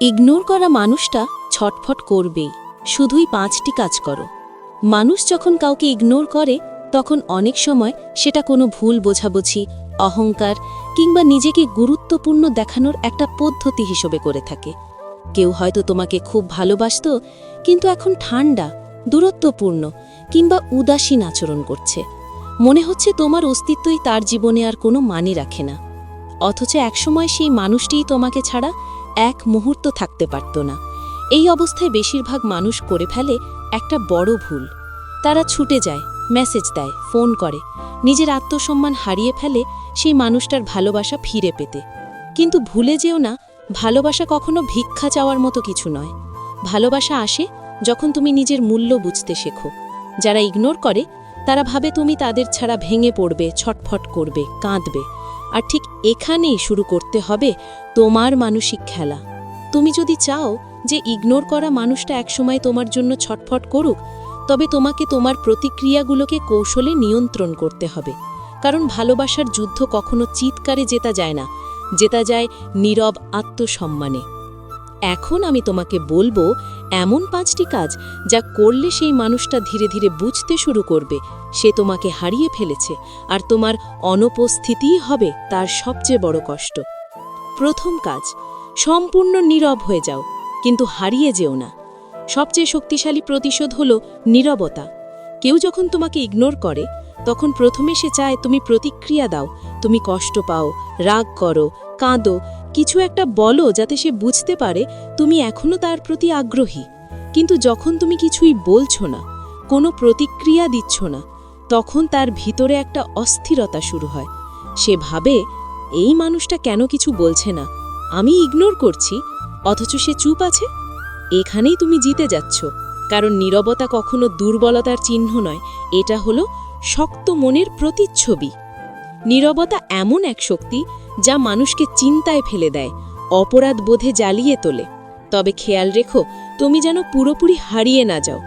Ignore করা মানুষটা ছটফট করবেই। শুধুই পাঁচটি কাজ করো। মানুষ যখন কাউকে ইগনোর করে, তখন অনেক সময় সেটা কোনো ভুল বোঝাবুঝি, অহংকার কিংবা নিজেকে গুরুত্বপূর্ণ দেখানোর একটা পদ্ধতি হিসেবে করে থাকে। কেউ হয়তো তোমাকে খুব ভালোবাসত, কিন্তু এখন ঠান্ডা, দূরত্বপূর্ণ কিংবা উদাসীন আচরণ করছে। মনে হচ্ছে তোমার অস্তিত্বই তার জীবনে আর কোনো মানে রাখে না। অথচ একসময় সেই মানুষটিই তোমাকে ছাড়া এক মুহূর্ত থাকতে পারত না। এই অবস্থায় বেশিরভাগ মানুষ করে ফেলে একটা বড় ভুল। তারা ছুটে যায়, মেসেজ দেয়, ফোন করে। নিজের আত্মসম্মান হারিয়ে ফেলে সেই মানুষটার ভালোবাসা ফিরে পেতে। কিন্তু ভুলে যেও না, ভালোবাসা কখনো ভিক্ষা চাওয়ার মতো কিছু নয়। ভালোবাসা আসে যখন তুমি নিজের মূল্য বুঝতে শেখো। যারা ইগনোর করে, তারা ভাবে তুমি তাদের ছাড়া ভেঙে পড়বে, ছটফট করবে, কাঁদবে। আর ঠিক এখানেই শুরু করতে হবে তোমার মানসিক খেলা। তুমি যদি চাও যে ইগনোর করা মানুষটা একসময় তোমার জন্য ছটফট করুক, তবে তোমাকে তোমার প্রতিক্রিয়াগুলোকে কৌশলে নিয়ন্ত্রণ করতে হবে। কারণ ভালোবাসার যুদ্ধ কখনো চিৎকারে জেতা যায় না, জেতা যায় নীরব আত্মসম্মানে। এখন আমি তোমাকে বলব, এমন পাঁচটি কাজ যা করলে সেই মানুষটা ধীরে ধীরে বুঝতে শুরু করবে। সে তোমাকে হারিয়ে ফেলেছে, আর তোমার অনুপস্থিতিই হবে তার সবচেয়ে বড় কষ্ট। প্রথম কাজ, সম্পূর্ণ নীরব হয়ে যাও, কিন্তু হারিয়ে যেও না। সবচেয়ে শক্তিশালী প্রতিশোধ হল নীরবতা। কেউ যখন তোমাকে ইগনোর করে, তখন প্রথমে সে চায় তুমি প্রতিক্রিয়া দাও, তুমি কষ্ট পাও, রাগ করো, কাঁদো কিছু একটা বলো যাতে সে বুঝতে পারে তুমি এখনও তার প্রতি আগ্রহী। কিন্তু যখন তুমি কিছুই বলছো না, কোনো প্রতিক্রিয়া দিচ্ছ না, তখন তার ভিতরে একটা অস্থিরতা শুরু হয়। সে ভাবে, এই মানুষটা কেন কিছু বলছে না? আমি ইগনোর করছি, অথচ সে চুপ আছে। এখানেই তুমি জিতে যাচ্ছ। কারণ নীরবতা কখনো দুর্বলতার চিহ্ন নয়, এটা হলো শক্ত মনের প্রতিচ্ছবি। নীরবতা এমন এক শক্তি যা মানুষকে চিন্তায় ফেলে দেয়, অপরাধ বোধে জ্বালিয়ে তোলে। তবে খেয়াল রেখো, তুমি যেন পুরোপুরি হারিয়ে না যাও।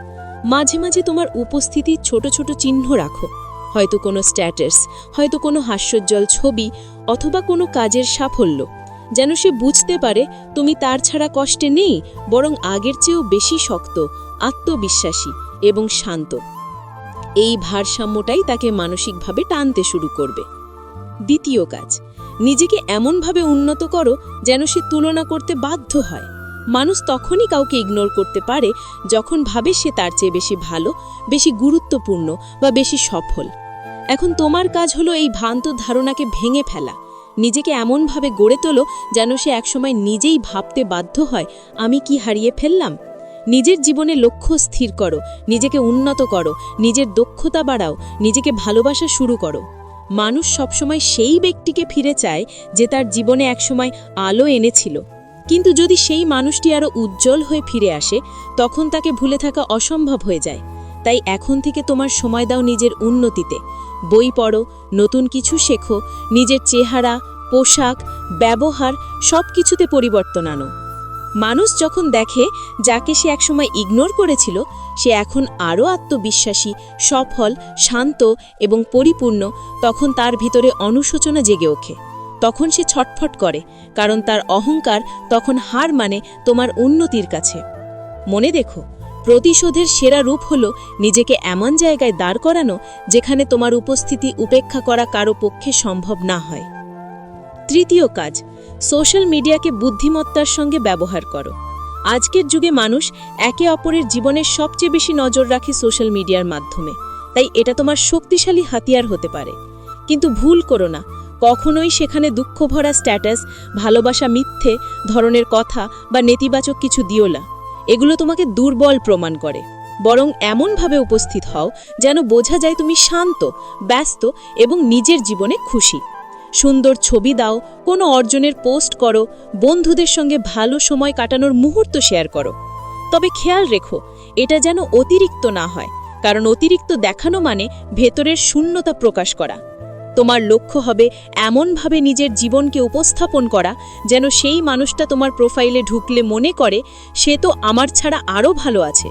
মাঝে মাঝে তোমার উপস্থিতির ছোট ছোট চিহ্ন রাখো। হয়তো কোনো স্ট্যাটাস, হয়তো কোনো হাস্যোজ্জ্বল ছবি অথবা কোনো কাজের সাফল্য। যেন সে বুঝতে পারে, তুমি তার ছাড়া কষ্টে নেই, বরং আগের চেয়েও বেশি শক্ত, আত্মবিশ্বাসী এবং শান্ত। এই ভারসাম্যটাই তাকে মানসিকভাবে টানতে শুরু করবে। দ্বিতীয় কাজ নিজেকে এমনভাবে উন্নত করো যেন সে তুলনা করতে বাধ্য হয়। মানুষ তখনই কাউকে ইগনোর করতে পারে যখন ভাবে সে তার চেয়ে বেশি ভালো, বেশি গুরুত্বপূর্ণ বা বেশি সফল। এখন তোমার কাজ হলো এই ভ্রান্ত ধারণাকে ভেঙে ফেলা। নিজেকে এমনভাবে গড়ে তোলো যেন সে একসময় নিজেই ভাবতে বাধ্য হয়, আমি কি হারিয়ে ফেললাম? নিজের জীবনে লক্ষ্য স্থির করো, নিজেকে উন্নত করো, নিজের দক্ষতা বাড়াও, নিজেকে ভালোবাসা শুরু করো। মানুষ সবসময় সেই ব্যক্তিকে ফিরে চায় যে তার জীবনে একসময় আলো এনেছিল। কিন্তু যদি সেই মানুষটি আরও উজ্জ্বল হয়ে ফিরে আসে, তখন তাকে ভুলে থাকা অসম্ভব হয়ে যায়। তাই এখন থেকে তোমার সময় দাও নিজের উন্নতিতে। বই পড়ো, নতুন কিছু শেখো, নিজের চেহারা, পোশাক, ব্যবহার সব কিছুতে পরিবর্তন আনো। মানুষ যখন দেখে যাকে সে একসময় ইগনোর করেছিল, সে এখন আরও আত্মবিশ্বাসী, সফল, শান্ত এবং পরিপূর্ণ, তখন তার ভিতরে অনুশোচনা জেগে ওঠে। তখন সে ছটফট করে, কারণ তার অহংকার তখন হার মানে তোমার উন্নতির কাছে। মনে দেখো, প্রতিশোধের সেরা রূপ হল নিজেকে এমন জায়গায় দাঁড় করানো যেখানে তোমার উপস্থিতি উপেক্ষা করা কারও পক্ষে সম্ভব না হয়। তৃতীয় কাজ সোশ্যাল মিডিয়াকে বুদ্ধিমত্তার সঙ্গে ব্যবহার করো। আজকের যুগে মানুষ একে অপরের জীবনের সবচেয়ে বেশি নজর রাখে সোশ্যাল মিডিয়ার মাধ্যমে। তাই এটা তোমার শক্তিশালী হাতিয়ার হতে পারে। কিন্তু ভুল করো না। কখনোই সেখানে দুঃখ ভরা স্ট্যাটাস, ভালোবাসা মিথ্যে, ধরনের কথা বা নেতিবাচক কিছু দিও না। এগুলো তোমাকে দুর্বল প্রমাণ করে। বরং এমনভাবে উপস্থিত হও যেন বোঝা যায় তুমি শান্ত, ব্যস্ত এবং নিজের জীবনে খুশি। সুন্দর ছবি দাও, কোনো অর্জনের পোস্ট করো, বন্ধুদের সঙ্গে ভালো সময় কাটানোর মুহূর্ত শেয়ার করো। তবে খেয়াল রেখো, এটা যেন অতিরিক্ত না হয়, কারণ অতিরিক্ত দেখানো মানে ভেতরের শূন্যতা প্রকাশ করা। তোমার লক্ষ্য হবে এমনভাবে নিজের জীবনকে উপস্থাপন করা, যেন সেই মানুষটা তোমার প্রোফাইলে ঢুকলে মনে করে, সে তো আমার ছাড়া আরও ভালো আছে।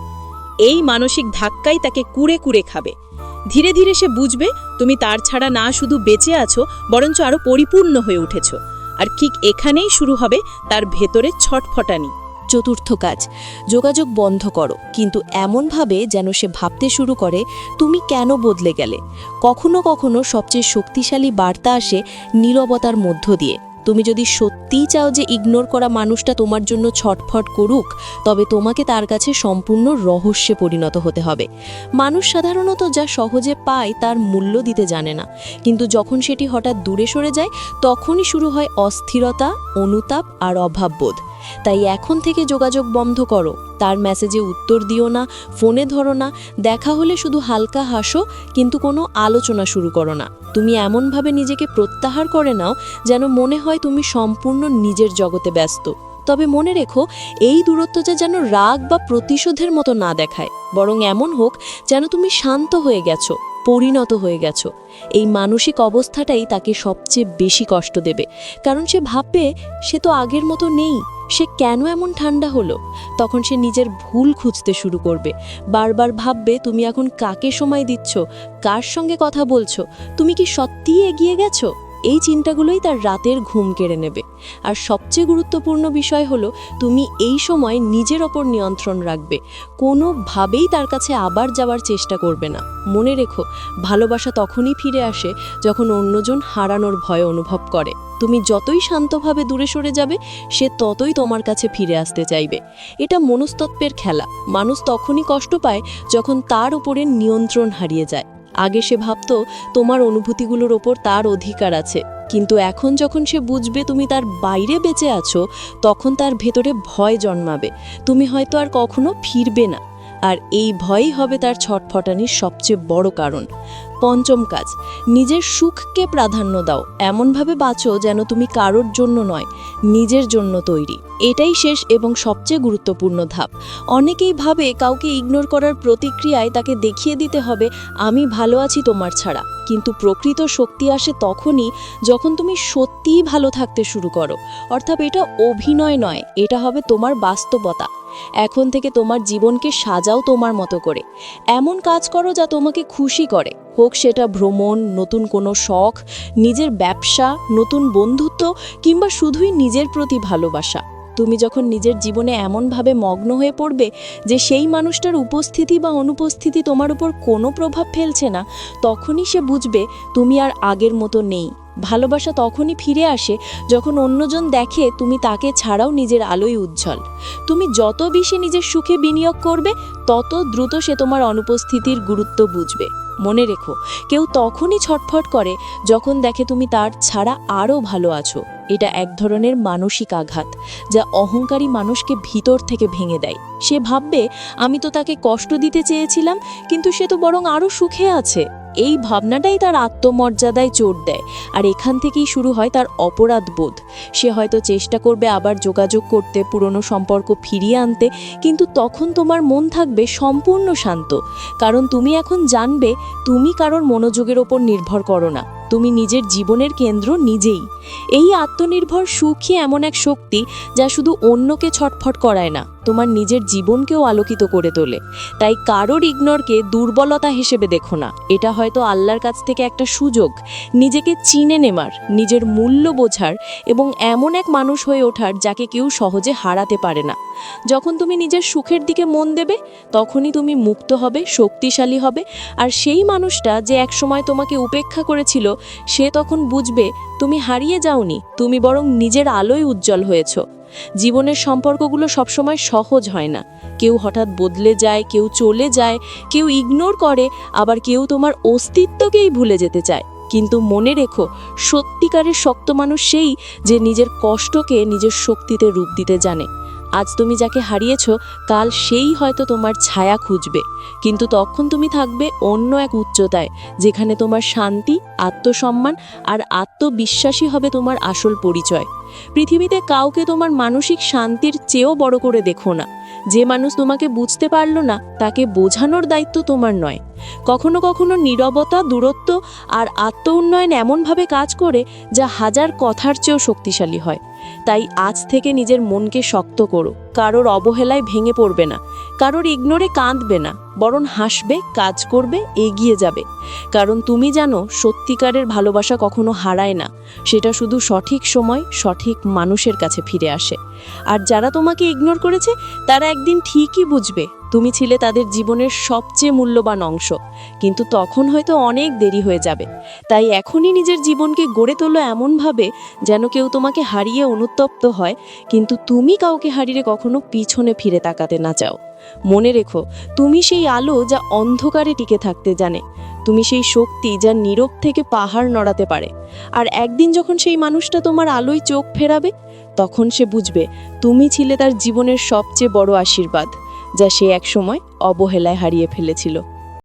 এই মানসিক ধাক্কাই তাকে কুড়ে কুড়ে খাবে। ধীরে ধীরে সে বুঝবে তুমি তার ছাড়া না শুধু বেঁচে আছো, বরঞ্চ আরও পরিপূর্ণ হয়ে উঠেছ। আর ঠিক এখানেই শুরু হবে তার ভেতরে ছটফটানি। চতুর্থ কাজ, যোগাযোগ বন্ধ করো, কিন্তু এমনভাবে যেন সে ভাবতে শুরু করে, তুমি কেন বদলে গেলে? কখনো কখনো সবচেয়ে শক্তিশালী বার্তা আসে নীরবতার মধ্য দিয়ে। তুমি যদি সত্যিই চাও যে ইগনোর করা মানুষটা তোমার জন্য ছটফট করুক, তবে তোমাকে তার কাছে সম্পূর্ণ রহস্যে পরিণত হতে হবে। মানুষ সাধারণত যা সহজে পায় তার মূল্য দিতে জানে না। কিন্তু যখন সেটি হঠাৎ দূরে সরে যায়, তখনই শুরু হয় অস্থিরতা, অনুতাপ আর অভাববোধ। তাই এখন থেকে যোগাযোগ বন্ধ করো। তার মেসেজে উত্তর দিও না ফোনে ধরো না, দেখা হলে শুধু হালকা হাসো, কিন্তু কোনো আলোচনা শুরু করো না। তুমি এমনভাবে নিজেকে প্রত্যাহার করে নাও যেন মনে হয় তুমি সম্পূর্ণ নিজের জগতে ব্যস্ত। তবে মনে রেখো, এই দূরত্বটা যেন রাগ বা প্রতিশোধের মতো না দেখায়, বরং এমন হোক যেন তুমি শান্ত হয়ে গেছো, পরিণত হয়ে গেছো। এই মানসিক অবস্থাটাই তাকে সবচেয়ে বেশি কষ্ট দেবে, কারণ সে ভাববে, সে তো আগের মতো নেই। সে কেন এমন ঠান্ডা হলো? তখন সে নিজের ভুল খুঁজতে শুরু করবে। বারবার ভাববে, তুমি এখন কাকে সময় দিচ্ছ? কার সঙ্গে কথা বলছো? তুমি কি সত্যিই এগিয়ে গেছো? এই চিন্তাগুলোই তার রাতের ঘুম কেড়ে নেবে। আর সবচেয়ে গুরুত্বপূর্ণ বিষয় হলো, তুমি এই সময় নিজের ওপর নিয়ন্ত্রণ রাখবে। কোনোভাবেই তার কাছে আবার যাওয়ার চেষ্টা করবে না। মনে রেখো, ভালোবাসা তখনই ফিরে আসে যখন অন্যজন হারানোর ভয় অনুভব করে। তুমি যতই শান্তভাবে দূরে সরে যাবে, সে ততই তোমার কাছে ফিরে আসতে চাইবে। এটা মনস্তত্ত্বের খেলা। মানুষ তখনই কষ্ট পায় যখন তার উপরে নিয়ন্ত্রণ হারিয়ে যায়। আগে সে ভাবত তোমার অনুভূতিগুলোর ওপর তার অধিকার আছে। কিন্তু এখন যখন সে বুঝবে তুমি তার বাইরে বেঁচে আছো, তখন তার ভেতরে ভয় জন্মাবে। তুমি হয়তো আর কখনো ফিরবে না। আর এই ভয়ই হবে তার ছটফটানির সবচেয়ে বড় কারণ। পঞ্চম কাজ, নিজের সুখকে প্রাধান্য দাও। এমনভাবে বাঁচো যেন তুমি কারোর জন্য নয়, নিজের জন্য তৈরি। এটাই শেষ এবং সবচেয়ে গুরুত্বপূর্ণ ধাপ। অনেকেই ভাবে কাউকে ইগনোর করার প্রতিক্রিয়ায় তাকে দেখিয়ে দিতে হবে, আমি ভালো আছি তোমার ছাড়া। কিন্তু প্রকৃত শক্তি আসে তখনই যখন তুমি সত্যিই ভালো থাকতে শুরু করো। অর্থাৎ এটা অভিনয় নয়, এটা হবে তোমার বাস্তবতা। এখন থেকে তোমার জীবনকে সাজাও তোমার মতো করে। এমন কাজ করো যা তোমাকে খুশি করে। হোক সেটা ভ্রমণ, নতুন কোনো শখ, নিজের ব্যবসা, নতুন বন্ধুত্ব, কিংবা শুধুই নিজের প্রতি ভালোবাসা। তুমি যখন নিজের জীবনে এমনভাবে মগ্ন হয়ে পড়বে যে সেই মানুষটার উপস্থিতি বা অনুপস্থিতি তোমার উপর কোনো প্রভাব ফেলছে না, তখনই সে বুঝবে তুমি আর আগের মতো নেই। ভালোবাসা তখনই ফিরে আসে যখন অন্যজন দেখে তুমি তাকে ছাড়াও নিজের আলোয় উজ্জ্বল। তুমি যত বেশি নিজের সুখে বিনিয়োগ করবে, তত দ্রুত সে তোমার অনুপস্থিতির গুরুত্ব বুঝবে। মনে রেখো, কেউ তখনই ছটফট করে যখন দেখে তুমি তার ছাড়া আরও ভালো আছো। এটা এক ধরনের মানসিক আঘাত যা অহংকারী মানুষকে ভিতর থেকে ভেঙে দেয়। সে ভাববে, আমি তো তাকে কষ্ট দিতে চেয়েছিলাম, কিন্তু সে তো বরং আরও সুখে আছে। এই ভাবনাটাই তার আত্মমর্যাদায় চোট দেয়। আর এখান থেকেই শুরু হয় তার অপরাধ বোধ সে হয়তো চেষ্টা করবে আবার যোগাযোগ করতে, পুরনো সম্পর্ক ফিরিয়ে আনতে, কিন্তু তখন তোমার মন থাকবে সম্পূর্ণ শান্ত। কারণ তুমি এখন জানবে, তুমি কারোর মনোযোগের ওপর নির্ভর করো না। তুমি নিজের জীবনের কেন্দ্র নিজেই। এই আত্মনির্ভর সুখই এমন এক শক্তি যা শুধু অন্যকে ছটফট করায় না। তোমার নিজের জীবনকেও আলোকিত করে তোলে। তাই কারোর ইগনোরকে দুর্বলতা হিসেবে দেখো না। এটা হয়তো আল্লাহর কাছ থেকে একটা সুযোগ, নিজেকে চিনে নেমার নিজের মূল্য বোঝার এবং এমন এক মানুষ হয়ে ওঠার যাকে কেউ সহজে হারাতে পারে না। যখন তুমি নিজের সুখের দিকে মন দেবে, তখনই তুমি মুক্ত হবে, শক্তিশালী হবে আর সেই মানুষটা যে একসময় তোমাকে উপেক্ষা করেছিল, সে তখন বুঝবে, তুমি হারিয়ে যাওনি, তুমি বরং নিজের আলোয় উজ্জ্বল হয়েছ। জীবনের সম্পর্কগুলো সবসময় সহজ হয় না। কেউ হঠাৎ বদলে যায়, কেউ চলে যায়, কেউ ইগনোর করে, আবার কেউ তোমার অস্তিত্বকেই ভুলে যেতে চায়। কিন্তু মনে রেখো, সত্যিকারের শক্ত মানুষ সেই যে নিজের কষ্টকে নিজের শক্তিতে রূপ দিতে জানে। আজ তুমি যাকে হারিয়েছ, কাল সেই হয়তো তোমার ছায়া খুঁজবে। কিন্তু তখন তুমি থাকবে অন্য এক উচ্চতায়, যেখানে তোমার শান্তি, আত্মসম্মান আর আত্মবিশ্বাসী হবে তোমার আসল পরিচয়। পৃথিবীতে কাউকে তোমার মানসিক শান্তির চেয়েও বড় করে দেখো না। যে মানুষ তোমাকে বুঝতে পারল না, তাকে বোঝানোর দায়িত্ব তোমার নয়। কখনো কখনো নীরবতা, দূরত্ব আর আত্ম উন্নয়ন এমনভাবে কাজ করে, যা হাজার কথার চেয়েও শক্তিশালী হয়। তাই আজ থেকে নিজের মনকে শক্ত করো। কারোর অবহেলায় ভেঙে পড়বে না। কারোর ইগনোরে কাঁদবে না। বরং হাসবে, কাজ করবে, এগিয়ে যাবে। কারণ তুমি জানো, সত্যিকারের ভালোবাসা কখনো হারায় না। সেটা শুধু সঠিক সময়, সঠিক মানুষের কাছে ফিরে আসে। আর যারা তোমাকে ইগনোর করেছে, তারা একদিন ঠিকই বুঝবে, তুমি ছিলে তাদের জীবনের সবচেয়ে মূল্যবান অংশ। কিন্তু তখন হয়তো অনেক দেরি হয়ে যাবে। তাই এখনই নিজের জীবনকে গড়ে তোলো এমনভাবে, যেন কেউ তোমাকে হারিয়ে অনুতপ্ত হয়, কিন্তু তুমি কাউকে হারিয়ে কখনো পিছনে ফিরে তাকাতে না চাও। মনে রেখো, তুমি সেই আলো যা অন্ধকারে টিকে থাকতে জানে। তুমি সেই শক্তি যা নীরব থেকে পাহাড় নড়াতে পারে। আর একদিন যখন সেই মানুষটা তোমার আলোয় চোখ ফেরাবে, তখন সে বুঝবে, তুমি ছিলে তার জীবনের সবচেয়ে বড় আশীর্বাদ, যা সে একসময় অবহেলায় হারিয়ে ফেলেছিল।